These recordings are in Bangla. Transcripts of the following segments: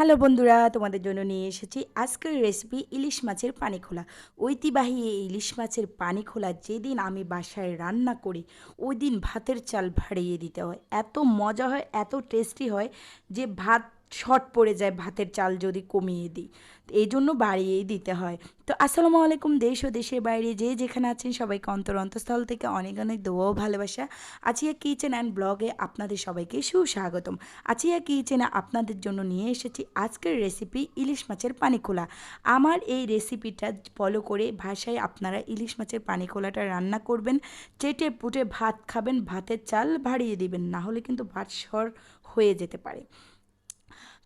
হ্যালো বন্ধুরা, তোমাদের জন্য নিয়ে এসেছি আজকের রেসিপি ইলিশ মাছের পানি খোলা। ঐতিবাহী এই ইলিশ মাছের পানি খোলা যেদিন আমি বাসায় রান্না করি, ওই দিন ভাতের চাল ভাড়িয়ে দিতে হয়। এত মজা হয়, এত টেস্টি হয় যে ভাত শর্ট পড়ে যায় ভাতের চাল যদি কমিয়ে দিই। এই জন্য বাড়িয়েই দিতে হয়। তো আসসালামু আলাইকুম দেশ ও দেশের বাইরে যে যেখানে আছেন সবাইকে অন্তর অন্তঃস্থল থেকে অনেক অনেক দোয়াও ভালোবাসা। আচিয়া কিচেন অ্যান্ড ব্লগে আপনাদের সবাইকে সুস্বাগতম। আচিয়া কিচেনে আপনাদের জন্য নিয়ে এসেছি আজকের রেসিপি ইলিশ মাছের পানি খোলা আমার এই রেসিপিটা ফলো করে ভাষায় আপনারা ইলিশ মাছের পানি খোলাটা রান্না করবেন, চেটে পুটে ভাত খাবেন, ভাতের চাল ভাড়িয়ে দিবেন, না হলে কিন্তু ভাত সর হয়ে যেতে পারে।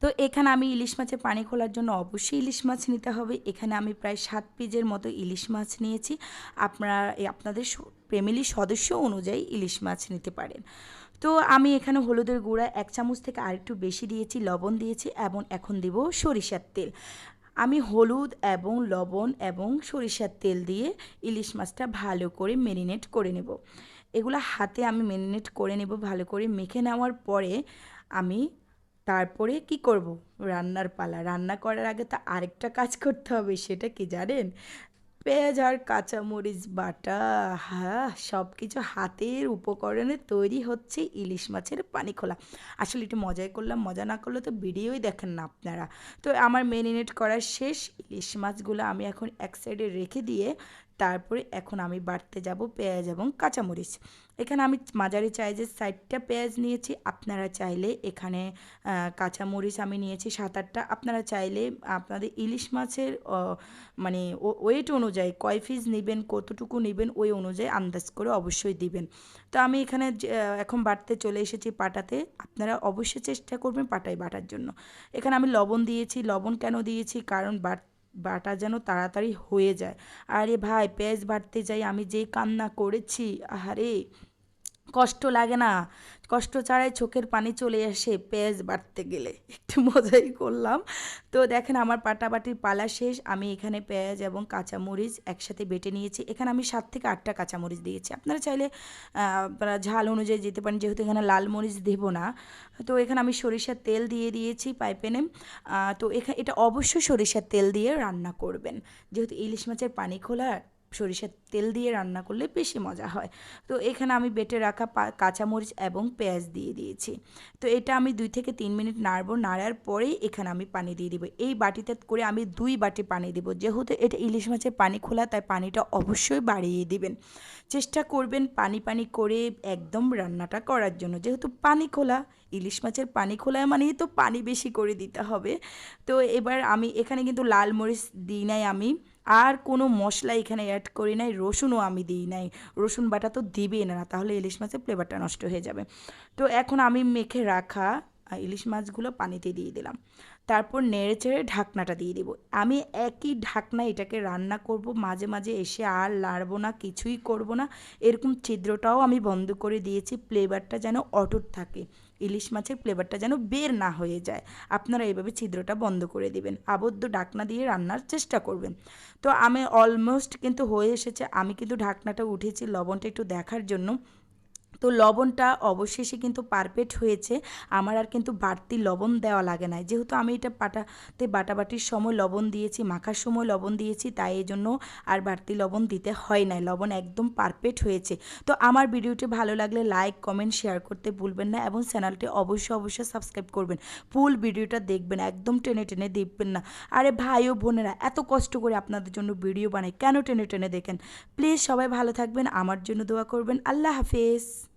তো এখানে আমি ইলিশ মাছের পানি খোলার জন্য অবশ্যই ইলিশ মাছ নিতে হবে। এখানে আমি প্রায় সাত পিজের মতো ইলিশ মাছ নিয়েছি। আপনারা আপনাদের ফ্যামিলির সদস্য অনুযায়ী ইলিশ মাছ নিতে পারেন। তো আমি এখানে হলুদের গুঁড়া এক চামচ থেকে আরেকটু বেশি দিয়েছি, লবণ দিয়েছি এবং এখন দেব সরিষার তেল। আমি হলুদ এবং লবণ এবং সরিষার তেল দিয়ে ইলিশ মাছটা ভালো করে মেরিনেট করে নেব। এগুলো হাতে আমি ম্যারিনেট করে নেব, ভালো করে মেখে নেওয়ার পরে আমি তারপরে কি করব? রান্নার পালা। রান্না করার আগে তো আরেকটা কাজ করতে হবে, সেটা কি জানেন? পেঁয়াজ আর কাঁচামরিচ, বাটা হ্যাঁ সব কিছু হাতের উপকরণে তৈরি হচ্ছে ইলিশ মাছের পানি খোলা আসলে একটু মজাই করলাম, মজা না করলে তো ভিডিওই দেখেন না আপনারা। তো আমার মেরিনেট করার শেষ ইলিশ মাছগুলো আমি এখন এক সাইডে রেখে দিয়ে তারপরে এখন আমি বাড়তে যাব পেঁয়াজ এবং কাঁচামরিচ। এখানে আমি মাঝারি সাইজের সাইডটা পেঁয়াজ নিয়েছি। আপনারা চাইলে এখানে কাঁচামরিচ আমি নিয়েছি সাত আটটা আপনারা চাইলে আপনাদের ইলিশ মাছের মানে ওয়েট অনুযায়ী কয় পিস নেবেন, কতটুকু নেবেন, ওই অনুযায়ী আন্দাজ করে অবশ্যই দিবেন। তো আমি এখানে এখন বাটতে চলে এসেছি পাটাতে। আপনারা অবশ্যই চেষ্টা করবেন পাটায় বাটার জন্য। এখানে আমি লবণ দিয়েছি। লবণ কেন দিয়েছি? কারণ বাট বাটা যেন তাড়াতাড়ি হয়ে যায়। আরে ভাই, পেঁয়াজ বাটতে যাই, আমি যে কান্না করেছি আরে কষ্ট লাগে না। কষ্ট ছাড়াই চোখের পানি চলে আসে পেঁয়াজ বাটতে গেলে। একটু মজাই করলাম। তো দেখেন আমার পাটাবাটির পালা শেষ। আমি এখানে পেঁয়াজ এবং কাঁচামরিচ একসাথে বেটে নিয়েছি। এখানে আমি সাত থেকে আটটা কাঁচামরিচ দিয়েছি। আপনারা চাইলে আপনারা ঝাল অনুযায়ী যেতে পারেন। যেহেতু এখানে লাল মরিচ দেব না। তো এখানে আমি সরিষার তেল দিয়ে দিয়েছি পাইপেনে তো এখানে এটা অবশ্যই সরিষার তেল দিয়ে রান্না করবেন। যেহেতু ইলিশ মাছের পানি খোলা সরিষার তেল দিয়ে রান্না করলে বেশি মজা হয়। তো এখানে আমি বেটে রাখা কাঁচামরিচ এবং পেঁয়াজ দিয়ে দিয়েছি। তো এটা আমি দুই থেকে তিন মিনিট নাড়বো। নাড়ার পরেই এখানে আমি পানি দিয়ে দিব। এই বাটিতে করে আমি দুই বাটি পানি দিব। যেহেতু এটা ইলিশ মাছের পানি খোলা, তাই পানিটা অবশ্যই বাড়িয়ে দিবেন। চেষ্টা করবেন পানি পানি করে একদম রান্নাটা করার জন্য। যেহেতু পানি খোলা, ইলিশ মাছের পানি খোলায় মানেই তো পানি বেশি করে দিতে হবে। তো এবার আমি এখানে কিন্তু লাল মরিচ দিই নাই আমি। আর কোনো মশলা এখানে অ্যাড করি নাই, রসুনও আমি দিই নাই। রসুন বাটা তো দিবেই না, তাহলে ইলিশ মাছের ফ্লেভারটা নষ্ট হয়ে যাবে। তো এখন আমি মেখে রাখা ইলিশ মাছগুলো পানিতে দিয়ে দিলাম। তারপর নেড়ে চেড়ে ঢাকনাটা দিয়ে দিব। আমি একই ঢাকনা এটাকে রান্না করব, মাঝে মাঝে এসে আর লাড়বো না, কিছুই করব না। এরকম ছিদ্রটাও আমি বন্ধ করে দিয়েছি ফ্লেভারটা যেন অটুট থাকে। ইলিশ মাছের ফ্লেভারটা যেন বের না হয়ে যায়। আপনারা এইভাবে ছিদ্রটা বন্ধ করে দিবেন। আবদ্ধ ঢাকনা দিয়ে রান্নার চেষ্টা করবেন। তো আমি অলমোস্ট কিন্তু হয়ে এসেছে। আমি কিন্তু ঢাকনাটা উঠেছি লবণটা একটু দেখার জন্য। তো লবণটা অবশেষে কিন্তু পারফেক্ট হয়েছে। আমার আর কিন্তু বাড়তি লবণ দেওয়া লাগে না যেহেতু আমি এটা পাটাতে বাটাবাটির সময় লবণ দিয়েছি, মাখার সময় লবণ দিয়েছি, তাই এই জন্য আর বাড়তি লবণ দিতে হয় নাই। লবণ একদম পারফেক্ট হয়েছে। তো আমার ভিডিওটি ভালো লাগলে লাইক, কমেন্ট, শেয়ার করতে ভুলবেন না এবং চ্যানেলটি অবশ্যই অবশ্যই সাবস্ক্রাইব করবেন। ফুল ভিডিওটা দেখবেন, একদম টেনে টেনে দেখবেন না। আরে ভাই ও বোনেরা, এত কষ্ট করে আপনাদের জন্য ভিডিও বানাই, কেন টেনে টেনে দেখেন? প্লিজ সবাই ভালো থাকবেন, আমার জন্য দোয়া করবেন। আল্লাহ হাফেজ।